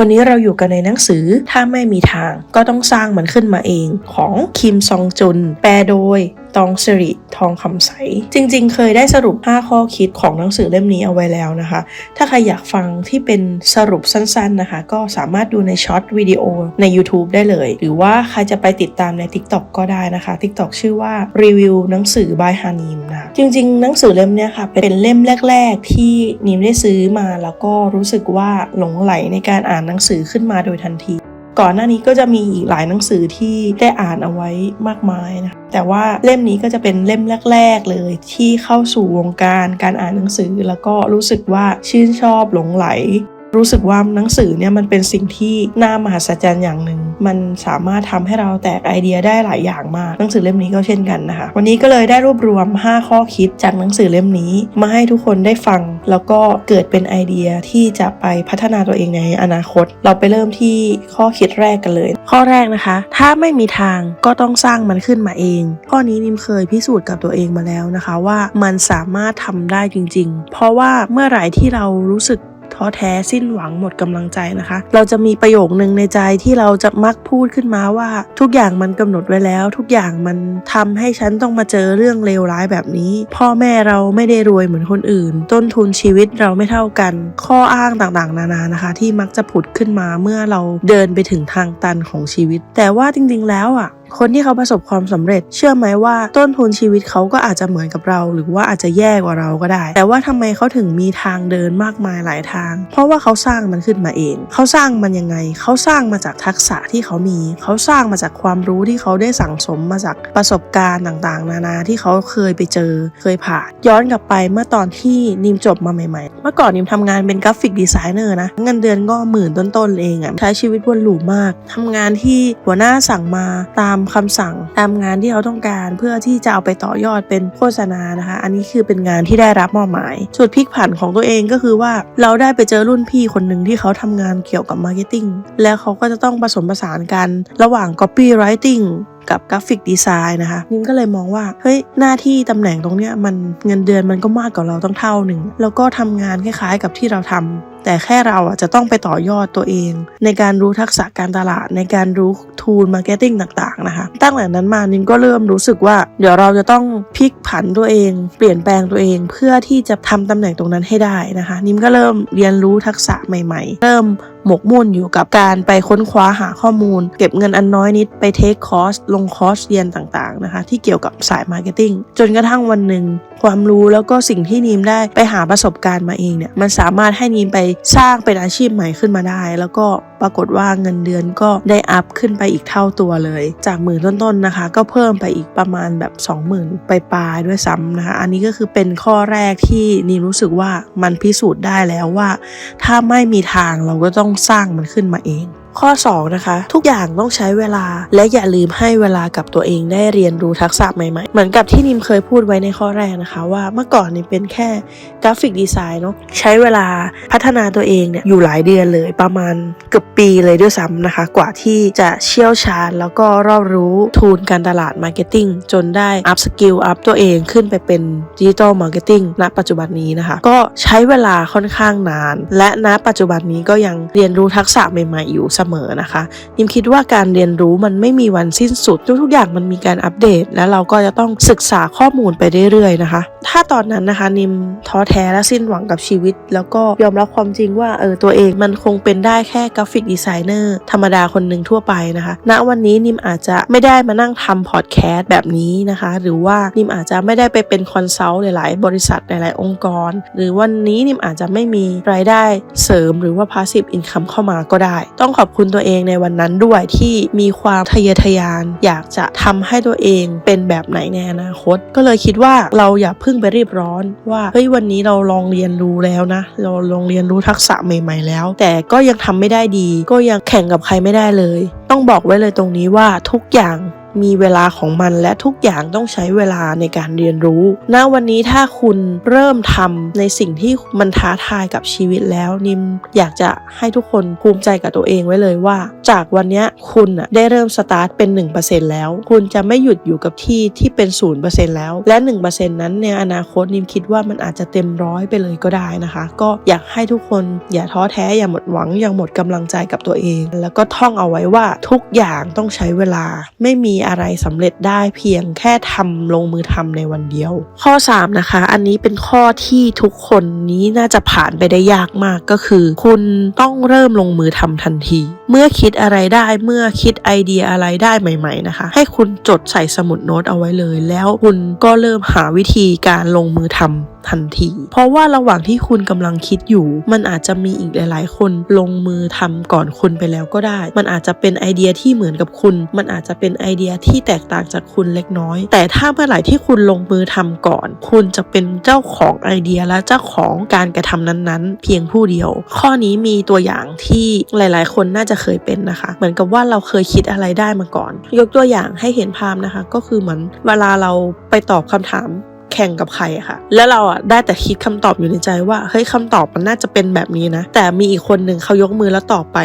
วันนี้เราอยู่กันในหนังสือถ้าไม่มีทางก็ต้องสร้างมันขึ้นมาเองของคิมซองจุน แปลโดย ตองสิริทองคำใส จริงๆ เคยได้สรุป 5 ข้อคิดของหนังสือเล่มนี้เอาไว้แล้วนะคะ ถ้าใครอยากฟังที่เป็นสรุปสั้นๆนะคะ ก็สามารถดูในช็อตวิดีโอใน YouTube ได้เลย หรือว่าใครจะไปติดตามใน TikTok ก็ได้นะคะ TikTok ชื่อว่ารีวิวหนังสือบายฮานิมนะจริงๆ หนังสือเล่มนี้ค่ะเป็นเล่มแรก ๆ ที่นิมได้ซื้อมาแล้วก็รู้สึกว่าหลงไหลในการอ่านหนังสือขึ้นมาโดยทันที ก่อนหน้านี้ก็จะมีอีกหลายหนังสือที่ได้อ่านเอาไว้มากมายนะ แต่ว่าเล่มนี้ก็จะเป็นเล่มแรก ๆ เลยที่เข้าสู่วงการการอ่านหนังสือ แล้วก็รู้สึกว่าชื่นชอบหลงไหล รู้สึกว่าหนังสือเนี่ยมันเป็นสิ่งที่น่ามหัศจรรย์อย่างหนึ่ง มันสามารถทำให้เราแตกไอเดียได้หลายอย่างมาก หนังสือเล่มนี้ก็เช่นกันนะคะ วันนี้ก็เลยได้รวบรวม 5 ข้อคิดจากหนังสือเล่มนี้ มาให้ทุกคนได้ฟัง แล้วก็เกิดเป็นไอเดียที่จะไปพัฒนาตัวเองในอนาคต เราไปเริ่มที่ข้อคิดแรกกันเลย ข้อแรกนะคะ ถ้าไม่มีทางก็ต้องสร้างมันขึ้นมาเอง ข้อนี้นิมเคยพิสูจน์กับตัวเองมาแล้วนะคะว่ามันสามารถทำได้จริง ๆ เพราะว่าเมื่อไหร่ที่เรารู้สึก ท้อแท้สิ้นหวังหมดกำลังใจนะคะ เราจะมีประโยคนึงในใจที่เราจะมักพูดขึ้นมาว่า ทุกอย่างมันกำหนดไว้แล้ว ทุกอย่างมันทำให้ฉันต้องมาเจอเรื่องเลวร้ายแบบนี้ พ่อแม่เราไม่ได้รวยเหมือนคนอื่น ต้นทุนชีวิตเราไม่เท่ากัน ข้ออ้างต่างๆ นานานะคะ ที่มักจะผุดขึ้นมาเมื่อเราเดินไปถึงทางตันของชีวิต แต่ว่าจริงๆแล้วอะ คนที่เขาประสบความสำเร็จ เชื่อไหมว่าต้นทุนชีวิตเขาก็อาจจะเหมือนกับเรา หรือว่าอาจจะแย่กว่าเราก็ได้ แต่ว่าทำไมเขาถึงมีทางเดินมากมายหลายทาง เพราะว่าเขาสร้างมันขึ้นมาเอง เขาสร้างมันยังไง เขาสร้างมาจากทักษะที่เขามี เขาสร้างมาจากความรู้ที่เขาได้สั่งสมมาจากประสบการณ์ต่างๆ นานาที่เขาเคยไปเจอ เคยผ่าน ย้อนกลับไปเมื่อตอนที่นิมจบมาใหม่ๆ เมื่อก่อนนิมทำงานเป็นกราฟิกดีไซเนอร์นะ เงินเดือนก็หมื่นต้นๆเองอะใช้ชีวิตวนลูมากทำงานที่หัวหน้าสั่งมาตามคำสั่งตามงานที่เขาต้องการเพื่อที่จะเอาไปต่อยอดเป็นโฆษณานะคะ อันนี้คือเป็นงานที่ได้รับมอบหมายจุดพลิกผันของตัวเองก็คือว่าเราได้ไปเจอรุ่นพี่คนหนึ่งที่เขาทำงานเกี่ยวกับมาร์เก็ตติ้งแล้วเขาก็จะต้องผสมผสานกันระหว่าง copywriting กับกราฟิกดีไซน์นะคะนิมก็เลยมองว่าเฮ้ยหน้าที่ตำแหน่งตรงเนี้ยมันเงินเดือนมันก็มากกว่าเราต้องเท่าหนึ่งแล้วก็ทำงานคล้ายๆ กับที่เราทำ แต่แค่เราอะจะต้องไปต่อยอดตัวเอง ในการรู้ทักษะการตลาดในการรู้ทูลมาร์เก็ตติ้งต่างๆนะคะ ตั้งแต่นั้นมานิมก็เริ่มรู้สึกว่า เดี๋ยวเราจะต้องพลิกผันตัวเอง เปลี่ยนแปลงตัวเองเพื่อที่จะทำตำแหน่งตรงนั้นให้ได้นะคะ นิมก็เริ่มเรียนรู้ทักษะใหม่ ๆ เริ่มหมกมุ่นอยู่กับการไปค้นคว้าหาข้อมูล เก็บเงินอันน้อยนิดไปเทคคอร์สลงคอร์สเรียนต่างๆนะคะ ที่เกี่ยวกับสายมาร์เก็ตติ้งจนกระทั่งวันหนึ่ง ความรู้แล้วก็สิ่งที่นีมได้ไปหาประสบการณ์มาเองเนี่ยมันสามารถให้นีมไปสร้างเป็นอาชีพใหม่ขึ้นมาได้ แล้วก็ปรากฏว่าเงินเดือนก็ได้อัพขึ้นไปอีกเท่าตัวเลย จากหมื่นต้นๆนะคะ ก็เพิ่มไปอีกประมาณแบบ 20,000 ไปปลายด้วยซ้ำนะคะ อันนี้ก็คือเป็นข้อแรกที่นีมรู้สึกว่ามันพิสูจน์ได้แล้วว่า ถ้าไม่มีทางเราก็ต้องสร้างมันขึ้นมาเอง ข้อ 2 นะคะ ทุกอย่างต้องใช้เวลา และอย่าลืมให้เวลากับตัวเองได้เรียนรู้ทักษะใหม่ๆ เหมือนกับที่นิมเคยพูดไว้ในข้อแรกนะคะ ว่าเมื่อก่อนนี่เป็นแค่กราฟิกดีไซน์เนาะใช้เวลาพัฒนาตัวเองเนี่ยอยู่หลายเดือนเลยประมาณเกือบปีเลยด้วยซ้ำนะคะ กว่าที่จะเชี่ยวชาญ แล้วก็รอบรู้ทูลการตลาดมาร์เก็ตติ้งจนได้อัพสกิลอัพตัวเองขึ้นไปเป็นดิจิตอลมาร์เก็ตติ้งณปัจจุบันนี้นะคะ ก็ใช้เวลาค่อนข้างนาน และณปัจจุบันนี้ก็ยังเรียนรู้ทักษะใหม่ ๆ อยู่เสมอนะคะ นิมคิดว่าการเรียนรู้มันไม่มีวันสิ้นสุด ทุกๆอย่างมันมีการอัปเดต และเราก็จะต้องศึกษาข้อมูลไปเรื่อยๆนะคะ ถ้าตอนนั้นนะคะ นิมท้อแท้และสิ้นหวังกับชีวิต แล้วก็ยอมรับความจริงว่าเออตัวเองมันคงเป็นได้แค่กราฟิกดีไซเนอร์ธรรมดาคนหนึ่งทั่วไปนะคะ ณวันนี้นิมอาจจะไม่ได้มานั่งทำพอดแคสต์แบบนี้นะคะ หรือว่านิมอาจจะไม่ได้ไปเป็นคอนซัลท์หลายๆ บริษัทหลายๆองค์กร หรือวันนี้นิมอาจจะไม่มีรายได้เสริมหรือว่า passive income เข้ามาก็ได้ ต้องขอบคุณตัวเองในวันนั้นด้วยที่มีความทะเยอทะยาน อยากจะทำให้ตัวเองเป็นแบบไหนในอนาคต ก็เลยคิดว่าเราอย่าเพิ่งไปรีบร้อนว่าเฮ้ยวันนี้เราลองเรียนรู้แล้วนะ เราลองเรียนรู้ทักษะใหม่ ๆ แล้ว แต่ก็ยังทำไม่ได้ดี ก็ยังแข่งกับใครไม่ได้เลย ต้องบอกไว้เลยตรงนี้ว่าทุกอย่าง มีเวลาของมันและทุกอย่างต้องใช้เวลาในการเรียนรู้ณวันนี้ถ้าคุณเริ่มทำในสิ่งที่มันท้าทายกับชีวิตแล้ว นิมอยากจะให้ทุกคนภูมิใจกับตัวเองไว้เลยว่า จากวันนี้คุณน่ะได้เริ่มสตาร์ทเป็น 1%แล้ว คุณจะไม่หยุดอยู่กับที่ที่เป็น 0%แล้ว และ 1%นั้นในอนาคตนิมคิดว่ามันอาจจะเต็มร้อยไปเลยก็ได้นะคะ ก็อยากให้ทุกคนอย่าท้อแท้อย่าหมดหวังอย่าหมดกำลังใจกับตัวเอง แล้วก็ท่องเอาไว้ว่าทุกอย่างต้องใช้เวลาไม่มีอะไรสำเร็จได้เพียงแค่ทำลงมือทำในวันเดียว ข้อ 3 นะคะ อันนี้เป็นข้อที่ทุกคนนี้น่าจะผ่านไปได้ยากมากก็คือ คุณต้องเริ่มลงมือทำทันที เมื่อคิดอะไรได้เมื่อคิดไอเดียอะไรได้ใหม่ ๆนะคะ ให้คุณจดใส่สมุดโน้ตเอาไว้เลย แล้วคุณก็เริ่มหาวิธีการลงมือทำ ทันที เพราะว่าระหว่างที่คุณกำลังคิดอยู่ มันอาจจะมีอีกหลาย ๆ คนลงมือทำก่อนคุณไปแล้วก็ได้ มันอาจจะเป็นไอเดียที่เหมือนกับคุณ มันอาจจะเป็นไอเดียที่แตกต่างจากคุณเล็กน้อย แต่ถ้าเมื่อไหร่ที่คุณลงมือทำก่อน คุณจะเป็นเจ้าของไอเดียและเจ้าของการกระทำนั้น ๆ เพียงผู้เดียว ข้อนี้มีตัวอย่างที่หลาย ๆ คนน่าจะเคยเป็นนะคะ เหมือนกับว่าเราเคยคิดอะไรได้มาก่อน ยกตัวอย่างให้เห็นภาพนะคะ ก็คือเหมือนเวลาเราไปตอบคำถาม แข่งกับใครอะค่ะ แล้วเราอะได้แต่คิดคำตอบอยู่ในใจว่าเฮ้ยคำตอบมันน่าจะเป็นแบบนี้นะ แต่มีอีกคนหนึ่งเขายกมือแล้วตอบไป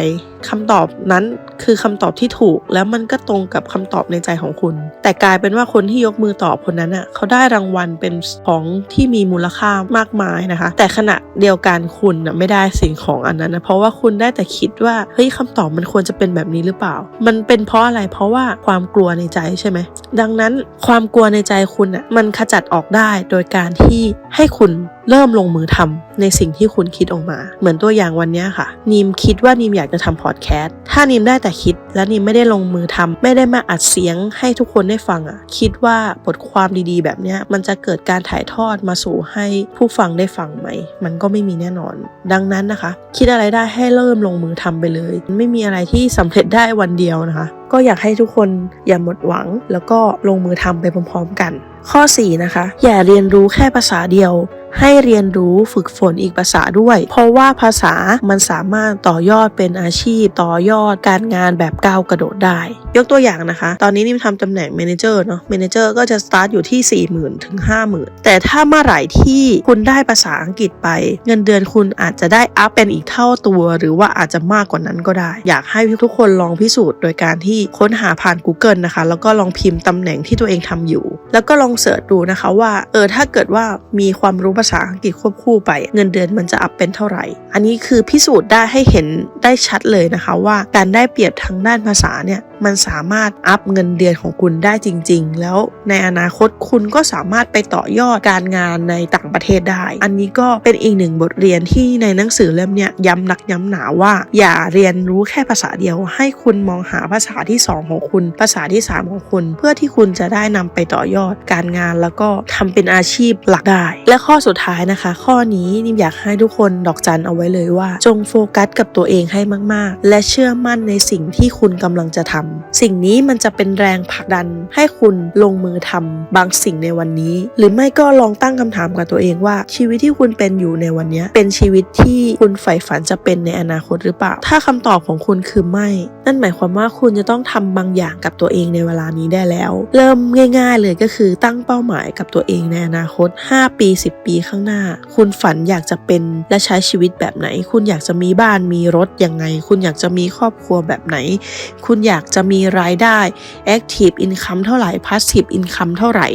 คำตอบนั้น คือคำตอบที่ถูก แล้วมันก็ตรงกับคำตอบในใจของคุณ แต่กลายเป็นว่าคนที่ยกมือตอบคนนั้นอะเขาได้รางวัลเป็นของที่มีมูลค่ามากมายนะคะ แต่ขณะเดียวกันคุณอะไม่ได้สิ่งของอันนั้นนะเพราะว่าคุณได้แต่คิดว่าเฮ้ยคำตอบมันควรจะเป็นแบบนี้หรือเปล่า มันเป็นเพราะอะไรเพราะว่าความกลัวในใจใช่ไหมดังนั้นความกลัวในใจคุณอะมันขจัดออกได้โดยการที่ให้คุณ เริ่มลงมือทำในสิ่งที่คุณคิดออกมา เหมือนตัวอย่างวันนี้ค่ะนีมคิดว่านีมอยากจะทำพอดแคสต์ถ้านีมได้แต่คิด และนีมไม่ได้ลงมือทำไม่ได้มาอัดเสียงให้ทุกคนได้ฟังอะ คิดว่าบทความดีๆ แบบนี้มันจะเกิดการถ่ายทอดมาสู่ให้ผู้ฟังได้ฟังไหม มันก็ไม่มีแน่นอน ดังนั้นนะคะ คิดอะไรได้ให้เริ่มลงมือทำไปเลย ไม่มีอะไรที่สำเร็จได้วันเดียวนะคะ ก็อยากให้ทุกคนอย่าหมดหวัง แล้วก็ลงมือทำไปพร้อม ๆ กัน ข้อ 4 นะคะ อย่าเรียนรู้แค่ภาษาเดียว ให้เรียนรู้ฝึกฝนอีกภาษาด้วย เพราะว่าภาษามันสามารถต่อยอดเป็นอาชีพ ต่อยอดการงานแบบก้าวกระโดดได้ ยกตัวอย่างนะคะ ตอนนี้นิมทำตำแหน่ง Manager เนาะ Manager ก็จะสตาร์ทอยู่ที่ 40,000 ถึง 50,000 แต่ถ้าเมื่อไหร่ที่คุณได้ภาษาอังกฤษไป เงินเดือนคุณอาจจะได้อัพเป็นอีกเท่าตัว หรือว่าอาจจะมากกว่านั้นก็ได้ อยากให้ทุกคนลองพิสูจน์โดยการที่ค้นหาผ่าน Google นะคะ แล้วก็ลองพิมพ์ตำแหน่งที่ตัวเองทำอยู่ แล้วก็ลองเสิร์ชดูนะคะว่าเออถ้าเกิดว่ามีความรู้ภาษาอังกฤษควบคู่ไป เงินเดือนมันจะอัพเป็นเท่าไหร่ อันนี้คือพิสูจน์ได้ให้เห็นได้ชัดเลยนะคะว่าการได้เปรียบทางด้านภาษาเนี่ยมันสามารถอัพเงินเดือนของคุณได้จริง ๆ แล้วในอนาคตคุณก็สามารถไปต่อยอดการงานในต่างประเทศได้ อันนี้ก็เป็นอีกหนึ่งบทเรียนที่ในหนังสือเล่มเนี้ยย้ำหนักย้ำหนาว่า อย่าเรียนรู้แค่ภาษาเดียว ให้คุณมองหาภาษาที่ 2 ของคุณ ภาษาที่ 3 ของคุณ เพื่อที่คุณจะได้นำไปต่อยอดการงานแล้วก็ทำเป็นอาชีพหลักได้ และข้อสุดท้ายนะคะ ข้อนี้นิมอยากให้ทุกคนดอกจันเอาไว้เลยว่า จงโฟกัสกับตัวเองให้มากๆ และเชื่อมั่นในสิ่งที่คุณกำลังจะทำสิ่งนี้มันจะเป็นแรงผลักดันให้คุณลงมือทำบางสิ่งในวันนี้ หรือไม่ก็ลองตั้งคำถามกับตัวเองว่า ชีวิตที่คุณเป็นอยู่ในวันนี้เป็นชีวิตที่คุณใฝ่ฝันจะเป็นในอนาคตหรือเปล่า ถ้าคำตอบของคุณคือไม่ นั่นหมายความว่าคุณจะต้องทำบางอย่างกับตัวเองในเวลานี้ได้แล้ว เริ่มง่าย ๆ เลยก็คือตั้งเป้าหมายกับตัวเองในอนาคต 5 ปี 10 ปีข้างหน้า คุณฝันอยากจะเป็นและใช้ชีวิตแบบไหน คุณอยากจะมีบ้านมีรถยังไง คุณอยากจะมีครอบครัวแบบไหน คุณอยากจะมีรายได้ Active Income เท่าไหร่ Passive Income เท่าไหร่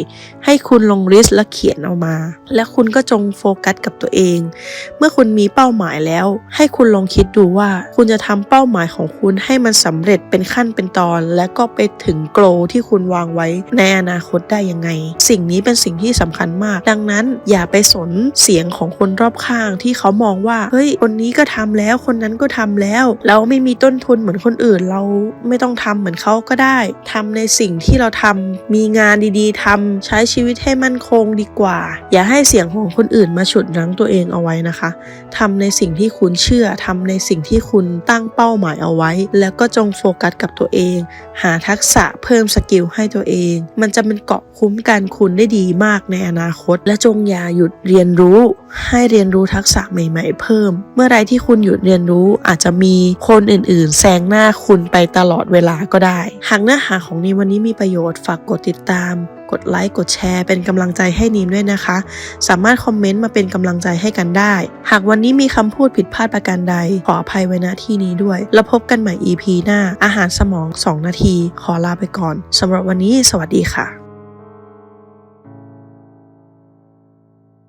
ให้คุณลงลิสต์และเขียนเอามา และคุณก็จงโฟกัสกับตัวเอง เมื่อคุณมีเป้าหมายแล้ว ให้คุณลองคิดดูว่าคุณจะทำเป้าหมายของคุณให้มันสำเร็จเป็นขั้นเป็นตอน และก็ไปถึงโกลที่คุณวางไว้ในอนาคตได้ยังไง สิ่งนี้เป็นสิ่งที่สำคัญมาก ดังนั้นอย่าไปสนเสียงของคนรอบข้างที่เขามองว่าเฮ้ยคนนี้ก็ทำแล้วคนนั้นก็ทำแล้ว เราไม่มีต้นทุนเหมือนคนอื่น เราไม่ต้องทำเหมือนเขาก็ได้ทำในสิ่งที่เราทำมีงานดีๆทำใช้ชีวิตให้มั่นคงดีกว่า อย่าให้เสียงของคนอื่นมาฉุดรั้งตัวเองเอาไว้นะคะทำในสิ่งที่คุณเชื่อทำในสิ่งที่คุณตั้งเป้าหมายเอาไว้ แล้วก็จงโฟกัสกับตัวเอง หาทักษะเพิ่มสกิลให้ตัวเอง มันจะเป็นเกาะคุ้มกันคุณได้ดีมากในอนาคต และจงอย่าหยุดเรียนรู้ให้เรียนรู้ทักษะใหม่ ๆ เพิ่ม เมื่อไรที่คุณหยุดเรียนรู้อาจจะมีคนอื่นๆ แซงหน้าคุณไปตลอดเวลาก็ได้ หากเนื้อหาของนีมวันนี้มีประโยชน์ฝากกดติดตาม กดไลค์กดแชร์เป็นกำลังใจให้นีมด้วยนะคะ สามารถคอมเมนต์มาเป็นกำลังใจให้กันได้ หากวันนี้มีคำพูดผิดพลาดประการใด ขออภัยไว้ณที่นี้ด้วย แล้วพบกันใหม่ EP หน้าอาหารสมอง 2 นาที ขอลาไปก่อนสำหรับวันนี้ สวัสดีค่ะ